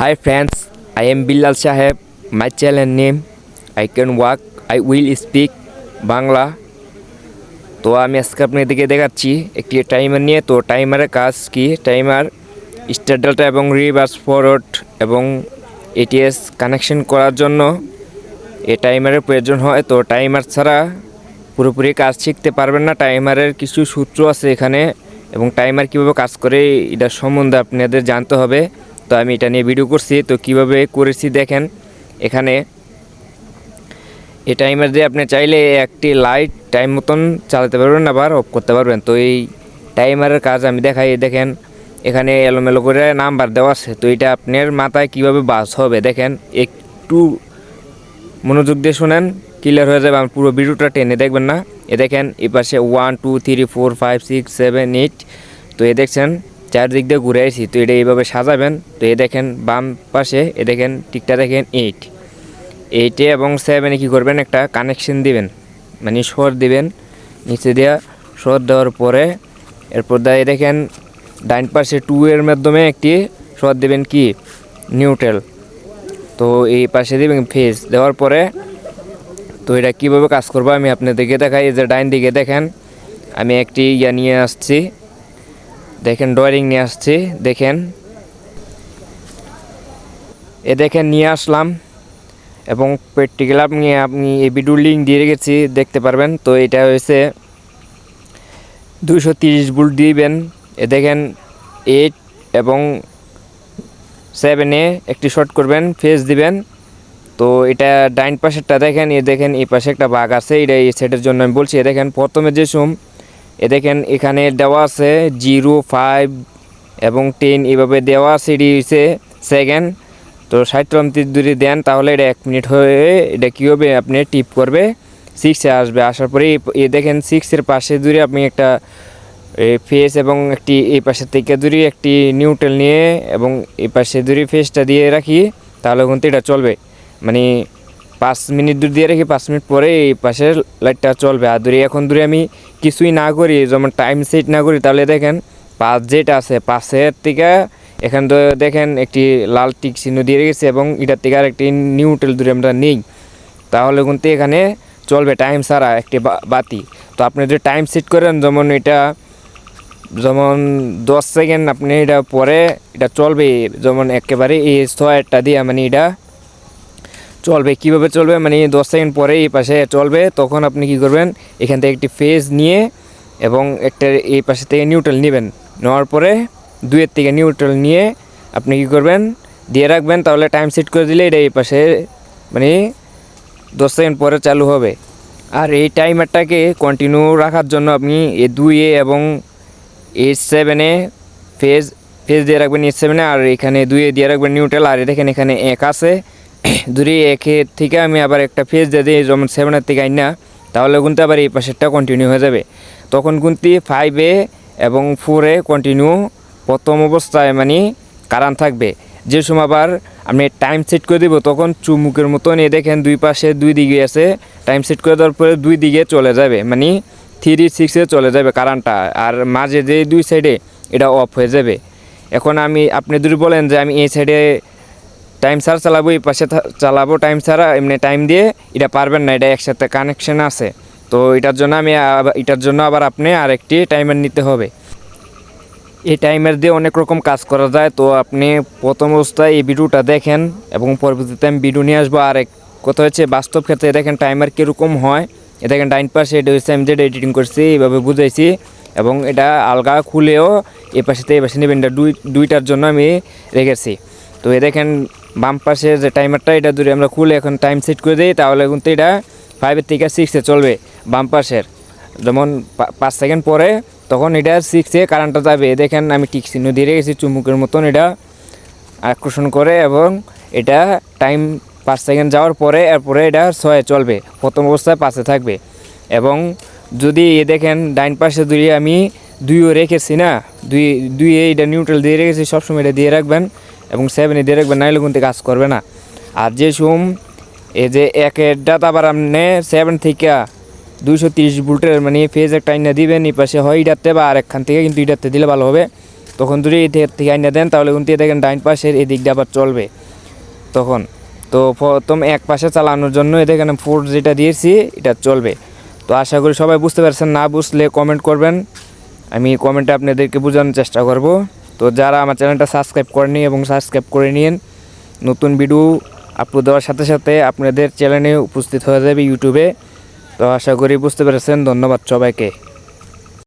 Hi friends, I am Bilal Saheb. My channel name I can walk, I will speak Bangla তো আমি আজকে আপনাদেরকে দেখাচ্ছি একটি টাইমার নিয়ে। তো টাইমারের কাজ কি? টাইমার স্টার এবং রিভার্স ফরওয়ার্ড এবং এটিএস কানেকশন করার জন্য এই টাইমারের প্রয়োজন হয়। তো টাইমার ছাড়া পুরোপুরি কাজ শিখতে পারবেন না। টাইমারের কিছু সূত্র আছে এখানে এবং টাইমার কীভাবে কাজ করে এটার সম্বন্ধে আপনাদের জানতে হবে। তো আমি এটা নিয়ে ভিডিও করছি। তো কীভাবে করেছি দেখেন, এখানে এই টাইমার দিয়ে আপনি চাইলে একটি লাইট টাইম মতন চালাতে পারবেন, আবার অফ করতে পারবেন। তো এই টাইমারের কাজ আমি দেখাই, দেখেন, এখানে এলোমেলো করে নাম্বার দেওয়া আছে। তো এটা আপনার মাথায় কীভাবে বাস হবে, দেখেন, একটু মনোযোগ দিয়ে শোনেন ক্লিয়ার হয়ে যাবে। আমার পুরো ভিডিওটা টেনে দেখবেন না। এ দেখেন এ পাশে one two three four five six seven eight তো এ দেখছেন চারদিক দিয়ে ঘুরে আসি তো এটা এইভাবে সাজাবেন, তো এ দেখেন বাম পাশে, এ দেখেন টিকটা দেখেন এইট এইটে এবং সেভেনে কী করবেন, একটা কানেকশন দিবেন মানে সর দিবেন, নিচে দেওয়া সর দেওয়ার পরে, এরপর দাঁড়িয়ে দেখেন ডাইন পাশে টু এর মাধ্যমে একটি সর দেবেন কি? নিউট্রাল তো এই পাশে দিবেন ফেস দেওয়ার পরে, তো এটা কীভাবে কাজ করব আমি আপনাদেরকে দেখাই যে ডাইন দিকে দেখেন, আমি একটি ইয়া নিয়ে আসছি। দেখেন ড্রয়িং নিয়ে আসছি, দেখেন। এ দেখেন, নিয়ে আসলাম। এবং প্র্যাকটিক্যাল আপনি আপনি এই ভিডিও লিঙ্ক দিয়ে রেখেছি, দেখতে পারবেন। তো এটা হয়েছে দুশো তিরিশ বুল দিবেন। এ দেখেন এইট এবং সেভেনে একটি শর্ট করবেন ফেস দিবেন। তো এটা ডাইন পাশেরটা দেখেন, এ দেখেন, এই পাশে একটা বাঘ আছে, এটা এই সেটের জন্য আমি বলছি। এ দেখেন, প্রথমে যে সুম এ দেখেন, এখানে দেওয়া আছে জিরো, ফাইভ এবং টেন, এভাবে দেওয়া আছে, এটি সেকেন্ড তো ষাট যদি দেন, তাহলে এটা এক মিনিট হয়ে, এটা কী হবে? আপনি টিপ করবে সিক্সে আসবে। আসার পরে এই দেখেন সিক্সের পাশে দূরে আপনি একটা ফেস এবং একটি এই পাশের থেকে দূরে একটি নিউট্রাল নিয়ে এবং এই পাশে দূরে ফেসটা দিয়ে রাখি, তাহলে কিন্তু এটা চলবে। মানে পাঁচ মিনিট দূর দিয়ে রাখি পাঁচ মিনিট পরে এই পাশের লাইটটা চলবে। আর দূরে এখন দূরে আমি কিছুই না করি, যেমন টাইম সেট না করি, তাহলে দেখেন পাঁচ যেটা আছে। পাশের থেকে এখান তো দেখেন একটি লাল টিক চিহ্ন দিয়ে রেখেছে এবং এটার থেকে আর একটি নিউট্রাল দূরে আমরা নেই। তাহলে কিন্তু এখানে চলবে টাইম সারা একটি বাতি। তো আপনি যদি টাইম সেট করেন, যেমন এটা, যেমন দশ সেকেন্ড আপনি এটা পরে এটা চলবে যেমন একেবারে এই ছয়টা দিয়ে মানে এটা চলবে, কীভাবে চলবে? মানে দশ সেকেন্ড পরে এই পাশে চলবে, তখন আপনি কি করবেন? এখান থেকে একটি ফেজ নিয়ে এবং একটা এই পাশে থেকে নিউট্রাল নেবেন। নেওয়ার পরে দুয়ের থেকে নিউট্রাল নিয়ে আপনি কি করবেন? দিয়ে রাখবেন, তাহলে টাইম সেট করে দিলে এটা এই পাশে মানে দশ সেকেন্ড পরে চালু হবে। আর এই টাইমারটাকে কন্টিনিউ রাখার জন্য আপনি এ দুইয়ে এবং এইট সেভেনে ফেজ ফেজ দিয়ে রাখবেন এইট সেভেনে আর এখানে দুইয়ে দিয়ে রাখবেন নিউট্রাল আর দেখেন এখানে এক আছে। দুই একের থেকে আমি আবার একটা ফেজ দিয়ে দিই যেমন সেভেনের থেকে আইন না তাহলে কিন্তু আবার এই পাশেরটা কন্টিনিউ হয়ে যাবে। তখন কিন্তু ফাইভে এবং ফোরে কন্টিনিউ প্রথম অবস্থায় মানে কারান থাকবে। যে সময় আবার আমি টাইম সেট করে দেবো, তখন চুমুকের মতন এ দেখেন দুই পাশে দুই দিকে আছে টাইম সেট করে দেওয়ার পরে দুই দিকে চলে যাবে মানে থ্রি সিক্সে চলে যাবে কারেন্টটা আর মাঝে যে দুই সাইডে এটা অফ হয়ে যাবে। এখন আমি, আপনি যদি বলেন যে আমি এই সাইডে টাইম ছাড়া চালাবো, এই পাশে চালাবো টাইম ছাড়া এমনি টাইম দিয়ে, এটা পারবেন না, এটা একসাথে কানেকশন আছে। তো এটার জন্য আমি এটার জন্য আবার আপনি আরেকটি টাইমার নিতে হবে। এই টাইমার দিয়ে অনেক রকম কাজ করা যায়, তো আপনি প্রথম অবস্থায় এই ভিডিওটা দেখেন এবং পরবর্তীতে আমি ভিডিও নিয়ে আসব। আর এক কথা হচ্ছে, বাস্তব ক্ষেত্রে দেখেন টাইমার কীরকম হয়। এ দেখেন ডাইন পাশে এটা হচ্ছে আমি যেটা এডিটিং করছি, এইভাবে বুঝাইছি। এবং এটা আলগা খুলেও এই পাশে এই পাশে নেবেন। এটা দুই দুইটার জন্য আমি রেখেছি। তো এ দেখেন বাম পাশে যে টাইমারটা এটা যদি আমরা খুলে এখন টাইম সেট করে দিই, তাহলে কিন্তু এটা ফাইভের থেকে সিক্সে চলবে বাম পাশের। যেমন পাঁচ সেকেন্ড পরে, তখন এটা সিক্সে কারেন্টটা যাবে। দেখেন, আমি টিক চিহ্ন দিয়ে রেখেছি চুমুকের মতন এটা আকর্ষণ করে এবং এটা টাইম পাঁচ সেকেন্ড যাওয়ার পরে, এরপরে এটা ছয়ে চলবে। প্রথম অবস্থায় পাশে থাকবে। এবং যদি এ দেখেন ডাইন পাশে দুই আমি দুইও রেখেছি না, দুই দুই এটা নিউট্রাল দিয়ে রেখেছি, সবসময় এটা দিয়ে রাখবেন। এবং সেভেনে দিয়ে রাখবেন, নাইলে কিন্তু কাজ করবে না। আর যে সুম এই যে একেরটা তো আবার আপনি সেভেন থেকে দুইশো তিরিশ ভোল্টের মানে ফেজ একটা আইনা দিবেন, এই পাশে হয় ইটাতে বা আরেকখান থেকে কিন্তু ইটাতে দিলে ভালো হবে। তখন যদি এই থেকে আইনা দেন, তাহলে উনটি দেখেন ডাইন পাশের এই দিকটা আবার চলবে তখন। তো প্রথম এক পাশে চালানোর জন্য এখানে ফোর যেটা দিয়েছি, এটা চলবে। তো আশা করি সবাই বুঝতে পারছেন, না বুঝলে কমেন্ট করবেন। আমি কমেন্টে আপনাদেরকে বোঝানোর চেষ্টা করব। তো যারা আমার চ্যানেলটা সাবস্ক্রাইব করেনি এবং সাবস্ক্রাইব করে নিন নতুন ভিডিও আপলোড দেওয়ার সাথে সাথে আপনাদের চ্যানেলে উপস্থিত হয়ে যাবে ইউটিউবে। তো আশা করি বুঝতে পেরেছেন, ধন্যবাদ সবাইকে।